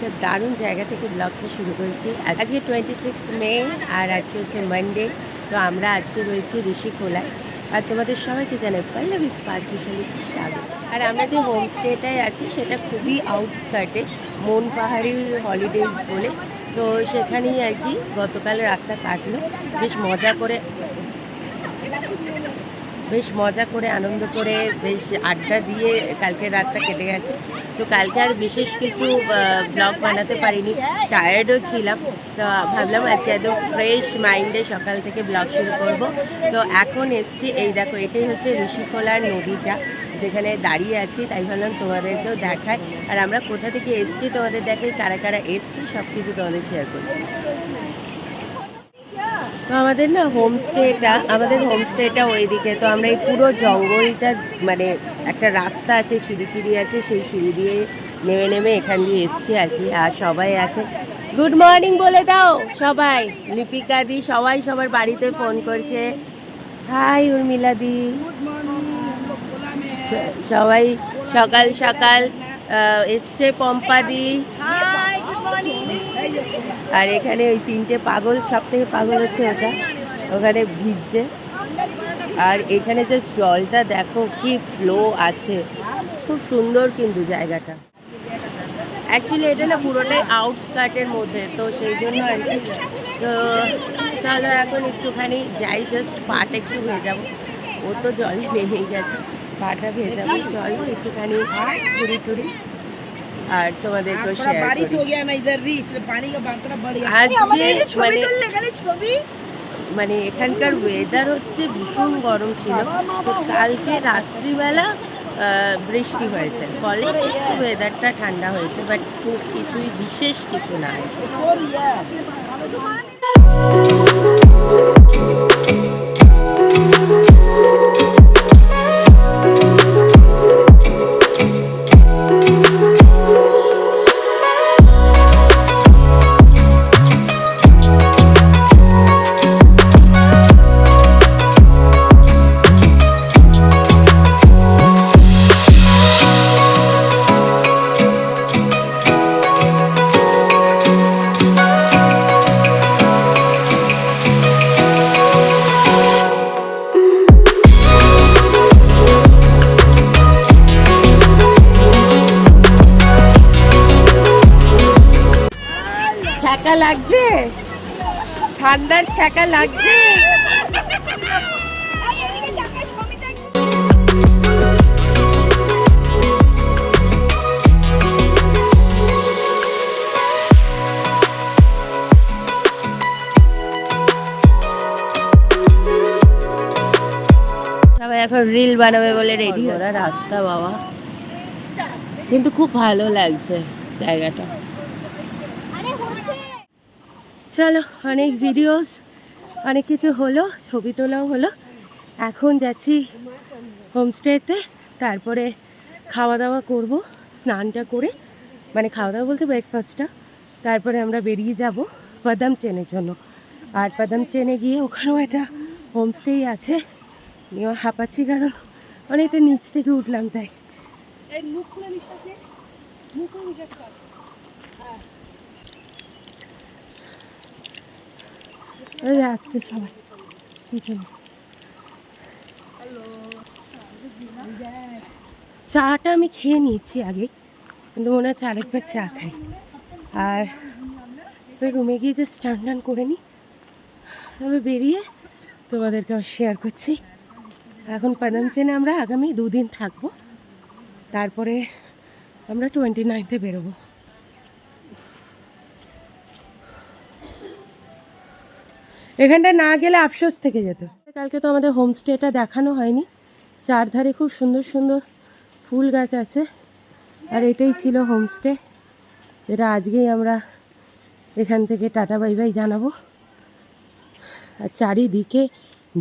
একটা দারুণ জায়গা থেকে ব্লগটা শুরু করেছি। আজকে টোয়েন্টি সিক্স মে আর আজকে হচ্ছে মানডে তো আমরা আজকে রয়েছি ঋষিখোলায় আর তোমাদের সবাইকে জানাই পল্লবী স্পার্ক বিশালী স্বাগত। আর আমরা যে হোমস্টেটায় আছি, সেটা খুবই আউটস্কার্টে মন পাহাড়ি হলিডেজ বলে। তো সেখানেই আর কি গতকাল রাতটা কাটলো। বেশ মজা করে বেশ মজা করে, আনন্দ করে, বেশ আড্ডা দিয়ে কালকে রাতটা কেটে গেছে। তো কালকে আর বিশেষ কিছু ব্লগ বানাতে পারিনি টায়ার্ডও ছিলাম। তো ভাবলাম আজকে একদম ফ্রেশ মাইন্ডে সকাল থেকে ব্লগ শুরু করব। তো এখন এসছি, এই দেখো, এটাই হচ্ছে ঋষিখোলার নদীটা, যেখানে দাঁড়িয়ে আছি, তাই ভাবলাম তোমাদেরকেও দেখায় আর আমরা কোথা থেকে এসছি, তোমাদের দেখাই, কারা কারা এসছি সব কিছু তোমাদের শেয়ার করছি। তো আমাদের না হোমস্টেটা, আমাদের হোমস্টেটা ওইদিকে। তো আমরা এই পুরো জঙ্গলটা মানে একটা রাস্তা আছে সিঁড়ি টিড়ি আছে, সেই সিঁড়ি দিয়ে নেমে নেমে এখান দিয়ে এসছি আর কি। আর সবাই আছে। গুড মর্নিং বলে দাও সবাই। লিপিকা দি, সবাই সবার বাড়িতে ফোন করছে। হাই উর্মিলা দি সবাই সকাল সকাল এসছে পম্পা দি। আর এখানে ওই তিনটে পাগল সব থেকে পাগল হচ্ছে ওটা। ওখানে ভিজছে। আর এখানে যে জলটা, দেখো কি ফ্লো আছে। খুব সুন্দর কিন্তু জায়গাটা। অ্যাকচুয়ালি এটা না পুরোটাই আউটস্কার্টের মধ্যে, তো সেই জন্য আর কি। তো চলো এখন একটুখানি যাই জাস্ট পাটা একটু ভেজাবো ও তো জলে নেমেই গেছে। পাটা ভেজাবো চলো একটুখানি টুরি টুরি। আর তোমাদেরকেও थोड़ा শেয়ার बारिश করি हो गया ना इधर भी इसलिए पानी का मात्रा बढ़ गया আজকে মানে মানে এখানকার ওয়েদার হচ্ছে ভীষণ গরম ছিল তো কালকে রাত্রিবেলা আহ, বৃষ্টি হয়েছে ফলে একটু ওয়েদারটা ঠান্ডা হয়েছে বাট খুব কিছুই বিশেষ কিছু না ঠান্ডার ছ্যাঁকা লাগছে সবাই এখন রিল বানাবে বলে রেডি ওরা রাস্তা বাবা। কিন্তু খুব ভালো লাগছে জায়গাটা। চলো, অনেক ভিডিওস অনেক কিছু হলো, ছবি তোলাও হলো। এখন যাচ্ছি হোমস্টেতে তারপরে খাওয়া দাওয়া করব, স্নানটা করে মানে খাওয়া দাওয়া বলতে ব্রেকফাস্টটা তারপরে আমরা বেরিয়ে যাব বাদাম চেনের জন্য। আর বাদাম চেনে গিয়ে ওখানেও একটা হোমস্টেই আছে। নিয়ে হাঁপাচ্ছি কারণ অনেকটা নিচ থেকে উঠলাম তাই। আসছে সবাই। চাটা আমি খেয়ে নিয়েছি আগে, কিন্তু মনে হচ্ছে আরেকবার চা খাই। আর রুমে গিয়ে যে স্নান টান করে নিই তবে বেরিয়ে তোমাদেরকে শেয়ার করছি। এখন পাদাম চেনে আমরা আগামী দুদিন থাকব। তারপরে আমরা টোয়েন্টি নাইনথে বেরোবো। এখানটা না গেলে আফসোস থেকে যেত। কালকে তো আমাদের হোমস্টেটা দেখানো হয়নি। চারধারে খুব সুন্দর সুন্দর ফুল গাছ আছে। আর এটাই ছিল হোমস্টে। এটা আজকেই আমরা এখান থেকে টাটা বাই বাই জানাব। আর চারিদিকে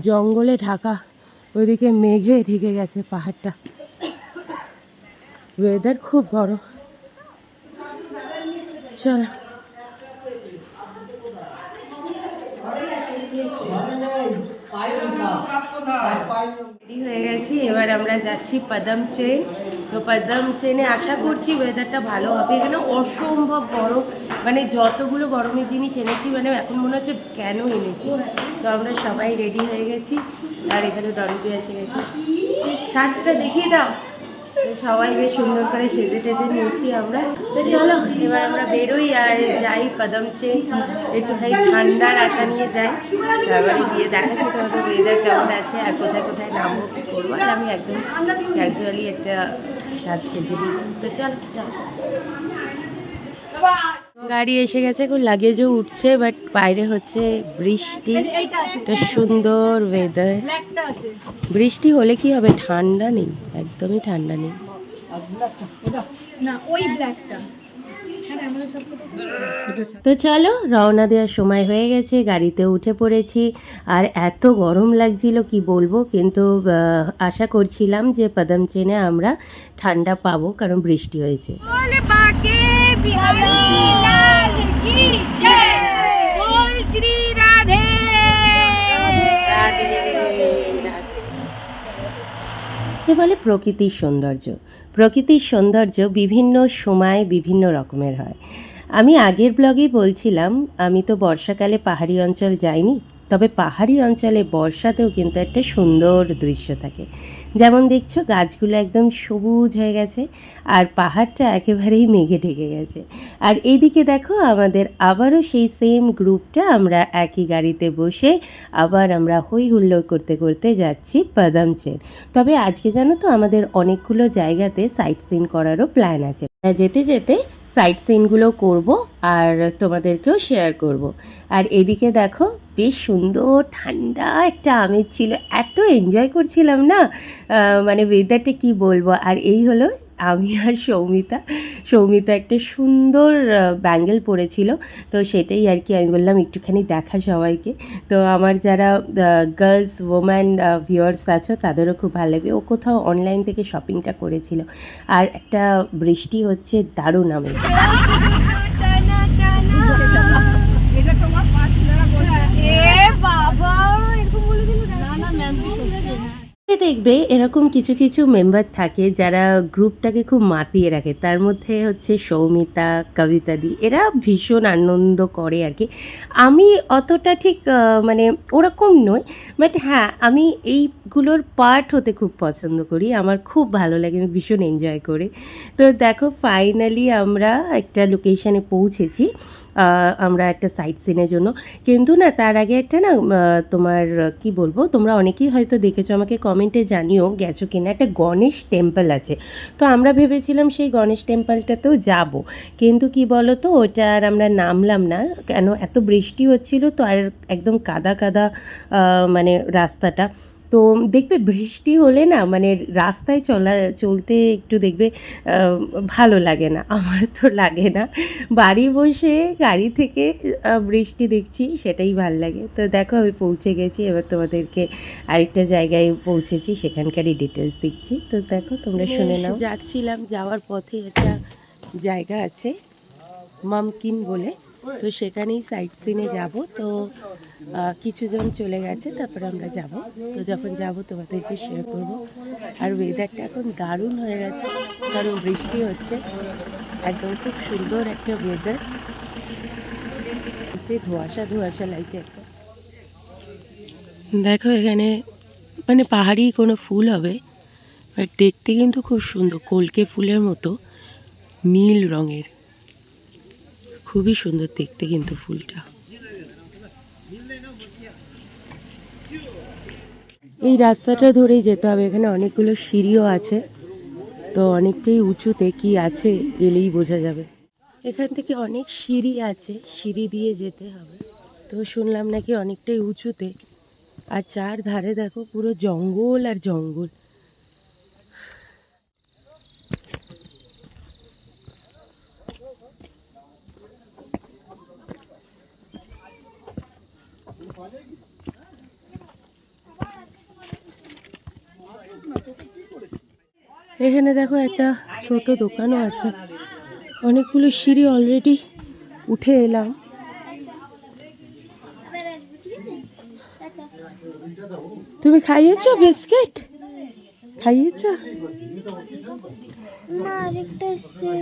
জঙ্গলে ঢাকা, ওইদিকে মেঘে ঢেকে গেছে পাহাড়টা। ওয়েদার খুব গরম। চলো। রেডি হয়ে গেছি, এবার আমরা যাচ্ছি পদম চেন তো পদম চেনে আশা করছি ওয়েদারটা ভালো হবে। এখানে অসম্ভব গরম মানে যতগুলো গরমের জিনিস এনেছি মানে এখন মনে হচ্ছে কেন এনেছি? তো আমরা সবাই রেডি হয়ে গেছি, আর এখানে দরবি এসে গেছি। সাজটা দেখিয়ে দাও। সবাই বেশ সুন্দর করে সেজে টেজে নিয়েছি আমরা। তো চলো, এবার আমরা বেরোই আর যাই পাদমচে। একটুখানি ঠান্ডার আশা নিয়ে যাই। তারপরে গিয়ে দেখাচ্ছি তোমাদের ওয়েদার কেমন আছে আর কোথায় কোথায় নামবো, কী করব। আর আমি একদম ক্যাজুয়ালি একটা সাজ সেজে দিয়েছি। তো চল চল। গাড়ি এসে গেছে, এখন লাগেজও উঠছে বাট বাইরে হচ্ছে বৃষ্টি। একটা সুন্দর ওয়েদার বৃষ্টি হলে কি হবে? ঠান্ডা নেই, একদমই ঠান্ডা নেই। তো চলো, রওনা দেওয়ার সময় হয়ে গেছে, গাড়িতে উঠে পড়েছি। আর এত গরম লাগছিল, কি বলব? কিন্তু আশা করছিলাম যে পদম চেনে আমরা ঠান্ডা পাবো, কারণ বৃষ্টি হয়েছে। বিহারি লাল কি জয় বল শ্রী রাধে বলে প্রকৃতির সৌন্দর্য? প্রকৃতির সৌন্দর্য বিভিন্ন সময় বিভিন্ন রকমের হয়। আমি আগের ব্লগে বলছিলাম, আমি তো বর্ষাকালে পাহাড়ি অঞ্চল যাইনি। তবে পাহাড়ি অঞ্চলে বর্ষাতেও কিন্তু একটা সুন্দর দৃশ্য থাকে। যেমন দেখছ, গাছগুলো একদম সবুজ হয়ে গেছে আর পাহাড়টা একেবারেই মেঘে ঢেকে গেছে। আর এইদিকে দেখো, আমাদের আবারও সেই সেম গ্রুপটা আমরা একই গাড়িতে বসে আবার আমরা হই হুল্লোড় করতে করতে যাচ্ছি বাদামচের তবে আজকে জানো তো, আমাদের অনেকগুলো জায়গাতে সাইট সিন করারও প্ল্যান আছে। যেতে যেতে সাইট সিনগুলো করব আর তোমাদেরকেও শেয়ার করব। আর এদিকে দেখো, বেশ সুন্দর ঠান্ডা একটা আমেজ ছিল, এত এনজয় করছিলাম না মানে ওয়েদারটা কি বলব? আর এই হলো আমি আর সৌমিতা সৌমিতা একটা সুন্দর ব্যাঙ্গেল পরেছিল। তো সেটাই আর কি আমি বললাম একটুখানি দেখা সবাইকে। তো আমার যারা গার্লস ওম্যান ভিউয়ার্স আছো, তাদেরও খুব ভালো লাগবে। ও কোথাও অনলাইন থেকে শপিংটা করেছিল। আর একটা বৃষ্টি হচ্ছে দারুণ আমি টানা টানা এটা তোমার পাঁচ টাকা করে এ বাবা এরকম বলে দিল না না ম্যাম কি সত্যি না দেখবে এরকম কিছু কিছু মেম্বার থাকে যারা গ্রুপটাকে খুব মাতিয়ে রাখে। তার মধ্যে হচ্ছে সৌমিতা কবিতাদি এরা ভীষণ আনন্দ করে আর কি। আমি অতটা ঠিক মানে ওরকম নই বাট হ্যাঁ আমি এইগুলোর পার্ট হতে খুব পছন্দ করি। আমার খুব ভালো লাগে, আমি ভীষণ এনজয় করি। তো দেখো ফাইনালি আমরা একটা লোকেশানে পৌঁছেছি। আমরা একটা সাইট সিনের জন্য। কিন্তু না, তার আগে একটা না তোমার, কি বলব, তোমরা অনেকেই হয়তো দেখেছ, আমাকে কমেন্টে জানিও, গেছো কিনা, একটা গণেশ টেম্পল আছে। তো আমরা ভেবেছিলাম সেই গণেশ টেম্পলটাতেও যাব। কিন্তু কি বলো তো ওটা আর আমরা নামলাম না, কেন এত বৃষ্টি হচ্ছিল তো আর একদম কাদা কাদা মানে রাস্তাটা। তো দেখবে বৃষ্টি হলে না মানে রাস্তায় চলা চলতে একটু দেখবে ভালো লাগে না। আমার তো লাগে না। বাড়ি বসে গাড়ি থেকে বৃষ্টি দেখছি সেটাই ভালো লাগে। তো দেখো আমি পৌঁছে গেছি এবার তোমাদেরকে আরেকটা জায়গায় পৌঁছেছি সেখানকারই ডিটেলস দিচ্ছি তো দেখো তোমরা শুনে নাও। যাচ্ছিলাম যাওয়ার পথে একটা জায়গা আছে মামকিন বলে। তো সেখানেই সাইট সিনে যাব। তো কিছুজন চলে গেছে, তারপরে আমরা যাব। তো যখন যাব, তোমাদেরকে শেয়ার করব। আর ওয়েদারটা এখন দারুণ হয়ে গেছে, কারণ বৃষ্টি হচ্ছে। একদম খুব সুন্দর একটা ওয়েদার যে ধোয়াশা ধোয়াশা লাগছে একটা। দেখো এখানে মানে পাহাড়ি কোনো ফুল হবে বাট দেখতে কিন্তু খুব সুন্দর, কলকে ফুলের মতো নীল রঙের। খুবই সুন্দর দেখতে কিন্তু ফুলটা। এই রাস্তাটা ধরেই যেতে হবে, এখানে অনেকগুলো সিঁড়িও আছে। তো অনেকটাই উঁচুতে কি আছে গেলেই বোঝা যাবে। এখান থেকে অনেক সিঁড়ি আছে, সিঁড়ি দিয়ে যেতে হবে। তো শুনলাম নাকি অনেকটাই উঁচুতে। আর চার ধারে দেখো পুরো জঙ্গল আর জঙ্গল। এখানে দেখো একটা ছোট দোকানও আছে। অনেকগুলো সিঁড়ি অলরেডি উঠে এলাম। তুমি খাইয়েছো বিস্কিট? খাইয়েছ?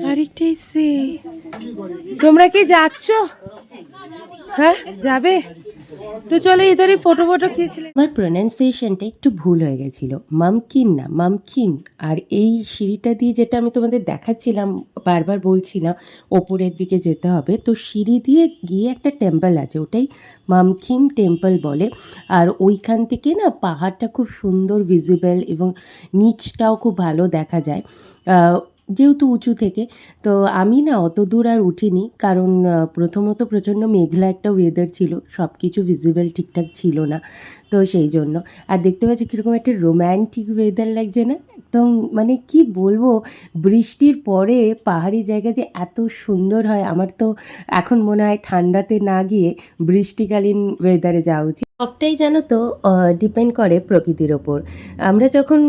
আরেকটা তোমরা কি যাচ্ছ? হ্যাঁ যাবে? তো চলো এদারে ফটো ফটো খেয়েছিলে আমার প্রোনাউন্সিয়েশনটা একটু ভুল হয়ে গেছিল। মামকিন না, মামকিন। আর এই সিঁড়িটা দিয়ে যেটা আমি তোমাদের দেখাচ্ছিলাম, বারবার বলছি না, ওপরের দিকে যেতে হবে। তো সিঁড়ি দিয়ে গিয়ে একটা টেম্পল আছে, ওটাই মামকিন টেম্পল বলে। আর ওইখান থেকে না পাহাড়টা খুব সুন্দর ভিজিবল এবং নিচটাও খুব ভালো দেখা যায়। যেহেতু উঁচু থেকে, তো আমি না অত দূর আর উঠিনি। কারণ প্রথমত প্রচণ্ড মেঘলা একটা ওয়েদার ছিল সব কিছু ভিজিবল ঠিকঠাক ছিল না, তো সেই জন্য। আর দেখতে পাচ্ছি কীরকম একটা রোম্যান্টিক ওয়েদার লাগছে না? একদম মানে কি বলব, বৃষ্টির পরে পাহাড়ি জায়গা যে এত সুন্দর হয়, আমার তো এখন মনে হয় ঠান্ডাতে না গিয়ে বৃষ্টিকালীন ওয়েদারে যাওয়া উচিত। সবটাই জানো তো ডিপেন্ড করে প্রকৃতির ওপর। আমরা যখন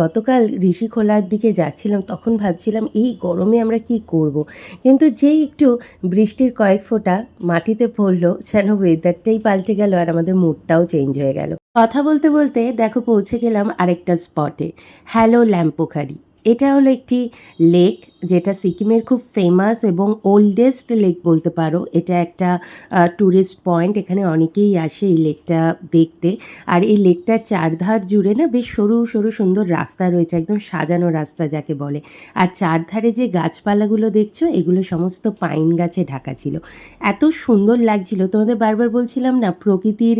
গতকাল ঋষিখোলার দিকে যাচ্ছিলাম, তখন ভাবছিলাম, এই গরমে আমরা কি করব। কিন্তু যেই একটু বৃষ্টির কয়েক ফোঁটা মাটিতে পড়ল, যেন ওয়েদারটাই পাল্টে গেল আর আমাদের মুডটাও চেঞ্জ হয়ে গেল। কথা বলতে বলতে, দেখো, পৌঁছে গেলাম আরেকটা স্পটে হ্যালো ল্যাম্পোখারি এটা হলো একটি লেক যেটা সিকিমের খুব ফেমাস এবং ওল্ডেস্ট লেক বলতে পারো। এটা একটা ট্যুরিস্ট পয়েন্ট এখানে অনেকেই আসে এই লেকটা দেখতে। আর এই লেকটার চারধার জুড়ে না বেশ সরু সরু, সুন্দর রাস্তা রয়েছে, একদম সাজানো রাস্তা যাকে বলে। আর চারধারে যে গাছপালাগুলো দেখছ, এগুলো সমস্ত পাইন গাছে ঢাকা ছিল। এত সুন্দর লাগছিল। তোমাদের বারবার বলছিলাম না, প্রকৃতির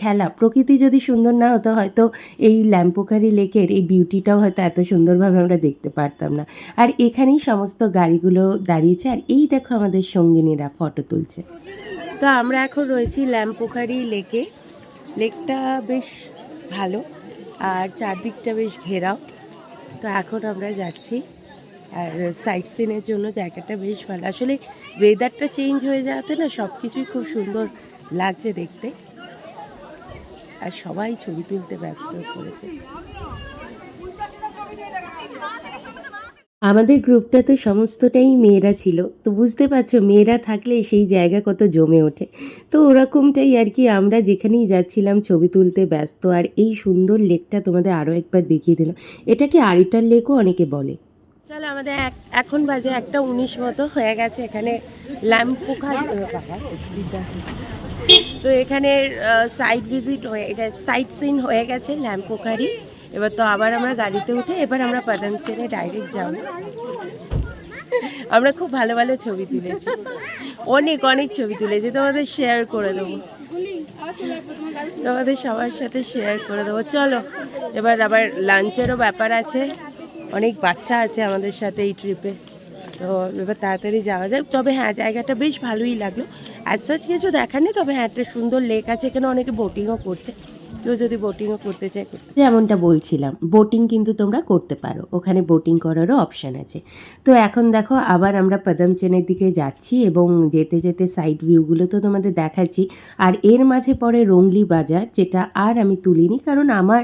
খেলা। প্রকৃতি যদি সুন্দর না হতো, হয়তো এই ল্যাম্পোকারি লেকের এই বিউটিটাও হয়তো এত সুন্দরভাবে আমরা দেখতে পারতাম না। আর এখানেই সমস্ত গাড়িগুলো দাঁড়িয়েছে। আর এই দেখো আমাদের সঙ্গিনীরা ফটো তুলছে। তো আমরা এখন রয়েছি ল্যাম্পোখারি লেকে। লেকটা বেশ ভালো আর চারদিকটা বেশ ঘেরাও। তো এখন আমরা যাচ্ছি। আর সাইট সিনের জন্য জায়গাটা বেশ ভালো। আসলে ওয়েদারটা চেঞ্জ হয়ে যাওয়াতে না সব কিছুই খুব সুন্দর লাগছে দেখতে। আর সবাই ছবি তুলতে ব্যস্ত পড়েছে। আমাদের গ্রুপটা তো সমস্তটাই মেয়েরা ছিল। তো বুঝতে পারছ, মেয়েরা থাকলে সেই জায়গা কত জমে ওঠে। তো ওরকমটাই আর কি আমরা যেখানেই যাচ্ছিলাম ছবি তুলতে ব্যস্ত, আর এই সুন্দর লেকটা তোমাদের আরও একবার দেখিয়ে দিলাম। এটাকে আরিটার লেকও অনেকে বলে? চলো আমাদের এখন বাজে একটা উনিশ মতো হয়ে গেছে এখানে ল্যাম্প পোখার তো এখানে সাইড ভিজিট হয়ে এটা সাইট সিন হয়ে গেছে ল্যাম্প পোখারি এবার তো আবার আমরা গাড়িতে উঠে এবার আমরা পাদামচেনে ডাইরেক্ট যাব। আমরা খুব ভালো ভালো ছবি তুলেছি। অনেক অনেক ছবি তুলেছি। তোমাদের শেয়ার করে দেবো। তোমাদের সবার সাথে শেয়ার করে দেবো। চলো, এবার আবার লাঞ্চেরও ব্যাপার আছে। অনেক বাচ্চা আছে আমাদের সাথে এই ট্রিপে তো এবার তাড়াতাড়ি যাওয়া যায় তবে হ্যাঁ জায়গাটা বেশ ভালোই লাগল। অ্যাজ সাচ কিছু দেখার নেই, তবে হ্যাঁ একটা সুন্দর লেক আছে। এখানে অনেকে বোটিংও করছে। কেউ যদি বোটিংও করতে চায়, করতে যেমনটা বলছিলাম বোটিং কিন্তু তোমরা করতে পারো। ওখানে বোটিং করারও অপশান আছে। তো এখন দেখো, আবার আমরা পদমচেনের দিকে যাচ্ছি এবং যেতে যেতে সাইড ভিউগুলো তো তোমাদের দেখাচ্ছি। আর এর মাঝে পড়ে রংলি বাজার, যেটা আর আমি তুলিনি কারণ আমার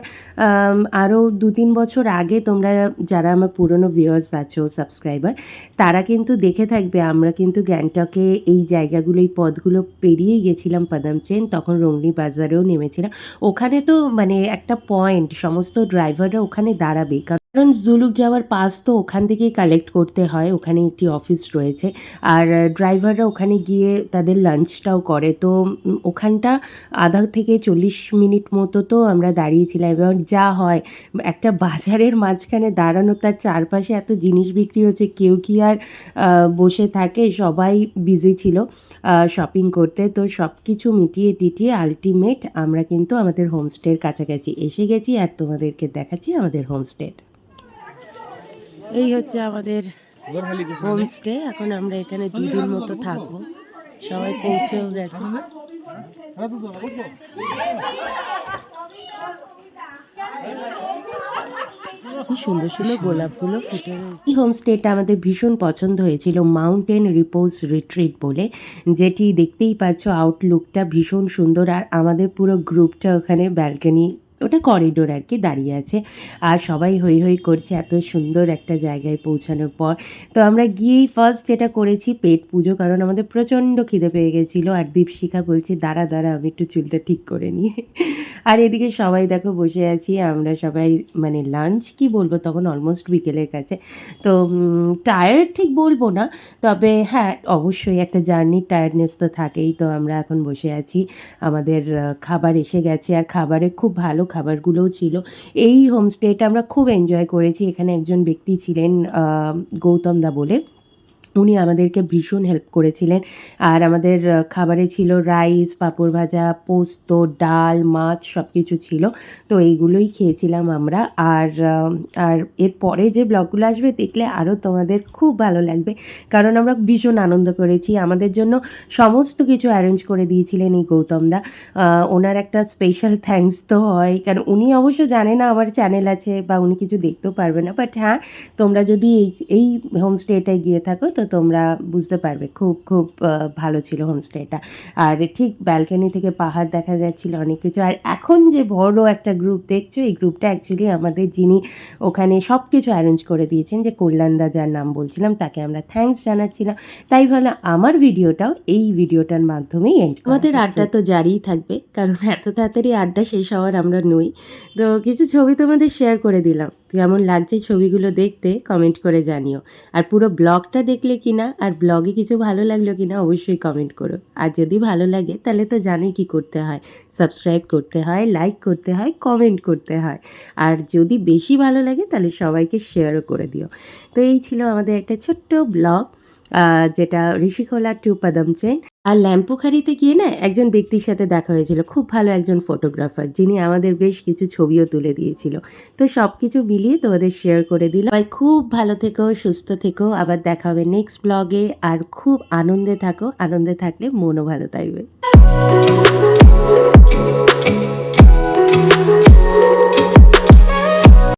আরও দু তিন বছর আগে তোমরা যারা আমার পুরনো ভিউয়ার্স আছো সাবস্ক্রাইবার তারা কিন্তু দেখে থাকবে, আমরা কিন্তু গ্যাংটকে এই জায়গাগুলো, এই পথগুলো পেরিয়ে গেছিলাম পদমচেন তখন রংলি বাজারেও নেমেছিলাম। ওখানে তো মানে একটা পয়েন্ট সমস্ত ড্রাইভাররা ওখানে দাঁড়াবে। কারণ জুলুক যাওয়ার পাস তো ওখান থেকেই কালেক্ট করতে হয় ওখানে একটি অফিস রয়েছে। আর ড্রাইভাররা ওখানে গিয়ে তাদের লাঞ্চটাও করে। তো ওখানটা আধা থেকে চল্লিশ মিনিট মতো তো আমরা দাঁড়িয়েছিলাম এবং যা হয়, একটা বাজারের মাঝখানে দাঁড়ানো, তার চারপাশে এত জিনিস বিক্রি হচ্ছে, কেউ কি আর বসে থাকে, সবাই বিজি ছিল শপিং করতে। তো সব কিছু মিটিয়ে টিটিয়ে আলটিমেট আমরা কিন্তু আমাদের হোমস্টের কাছাকাছি এসে গেছি আর তোমাদেরকে দেখাচ্ছি আমাদের হোমস্টে এই হচ্ছে আমাদের হোমস্টে এখন আমরা এখানে দুদিন মতো থাকব। সবাই পৌঁছেও গেছে। কি সুন্দর সুন্দর গোলাপ ফুলও ফুটে। এই হোমস্টেটা আমাদের ভীষণ পছন্দ হয়েছিল মাউন্টেন রিপোজ রিট্রিট বলে, যেটি দেখতেই পাচ্ছ আউটলুকটা ভীষণ সুন্দর। আর আমাদের পুরো গ্রুপটা ওখানে ব্যালকনি ওটা করিডোর আর কি দাঁড়িয়ে আছে। আর সবাই হই হই করছে এত সুন্দর একটা জায়গায় পৌঁছানোর পর। তো আমরা গিয়েই ফার্স্ট যেটা করেছি, পেট পুজো, কারণ আমাদের প্রচণ্ড খিদে পেয়ে গেছিল। আর দীপশিখা বলছে, দাঁড়া দাঁড়া, আমি একটু চুলটা ঠিক করে নিই আর এদিকে সবাই দেখো বসে আছি, আমরা সবাই মানে লাঞ্চ কি বলব, তখন অলমোস্ট বিকেলের কাছে। তো টায়ার্ড ঠিক বলব না, তবে হ্যাঁ অবশ্যই একটা জার্নির টায়ার্ডনেস তো থাকেই। তো আমরা এখন বসে আছি, আমাদের খাবার এসে গেছে। আর খাবারে খুব ভালো খাবারগুলোও ছিল। এই হোমস্টেটা আমরা খুব এনজয় করেছি। এখানে একজন ব্যক্তি ছিলেন গৌতম দা বলে। উনি আমাদেরকে ভীষণ হেল্প করেছিলেন। আর আমাদের খাবারে ছিল রাইস পাঁপড় ভাজা, পোস্ত, ডাল, মাছ সব কিছু ছিল। তো এইগুলোই খেয়েছিলাম আমরা। আর আর এরপরে যে ব্লগগুলো আসবে, দেখলে আরও তোমাদের খুব ভালো লাগবে। কারণ আমরা ভীষণ আনন্দ করেছি। আমাদের জন্য সমস্ত কিছু অ্যারেঞ্জ করে দিয়েছিলেন এই গৌতম দা। ওনার একটা স্পেশাল থ্যাঙ্কস তো হয়। কারণ উনি অবশ্য জানে না আমার চ্যানেল আছে বা উনি কিছু দেখতেও পারবে না। বাট হ্যাঁ তোমরা যদি এই এই হোমস্টেটায় গিয়ে থাকো তোমরা বুঝতে পারবে খুব খুব ভালো ছিল হোমস্টেটা আর ঠিক ব্যালকনি থেকে পাহাড় দেখা যাচ্ছিল অনেক কিছু। আর এখন যে বড় একটা গ্রুপ দেখছ? এই গ্রুপটা অ্যাকচুয়ালি আমাদের যিনি ওখানে সব কিছু অ্যারেঞ্জ করে দিয়েছেন যে কল্যাণদা যার নাম বলছিলাম তাকে আমরা থ্যাঙ্কস জানাচ্ছিলাম। তাই ভালো আমার ভিডিওটাও এই ভিডিওটার মাধ্যমেই এন্ড আমাদের আড্ডা তো জারিই থাকবে কারণ এত তাড়াতাড়ি আড্ডা শেষ হওয়ার আমরা নই। তো কিছু ছবি তোমাদের শেয়ার করে দিলাম। কেমন লাগছে ছবিগুলো দেখতে কমেন্ট করে জানিও। আর পুরো ব্লগটা দেখলে কিনা আর ব্লগে কিছু ভালো লাগল কিনা অবশ্যই কমেন্ট করো। আর যদি ভালো লাগে, তাহলে তো জানোই কি করতে হয়। সাবস্ক্রাইব করতে হয় লাইক করতে হয় কমেন্ট করতে হয়। আর যদি বেশি ভালো লাগে, তাহলে সবাইকে শেয়ারও করে দিও। তো এই ছিল আমাদের একটা ছোট্ট ব্লগ যেটা ঋষিখোলা টু পদম চেন আর ল্যাম্পুখারিতে গিয়ে না একজন ব্যক্তির সাথে দেখা হয়েছিল, খুব ভালো একজন ফটোগ্রাফার, যিনি আমাদের বেশ কিছু ছবিও তুলে দিয়েছিল। তো সব কিছু মিলিয়ে তোমাদের শেয়ার করে দিলাম। খুব ভালো থেকো, সুস্থ থেকো, আবার দেখা হবে নেক্সট ব্লগে আর খুব আনন্দে থাকো, আনন্দে থাকলে মনও ভালো থাকবে।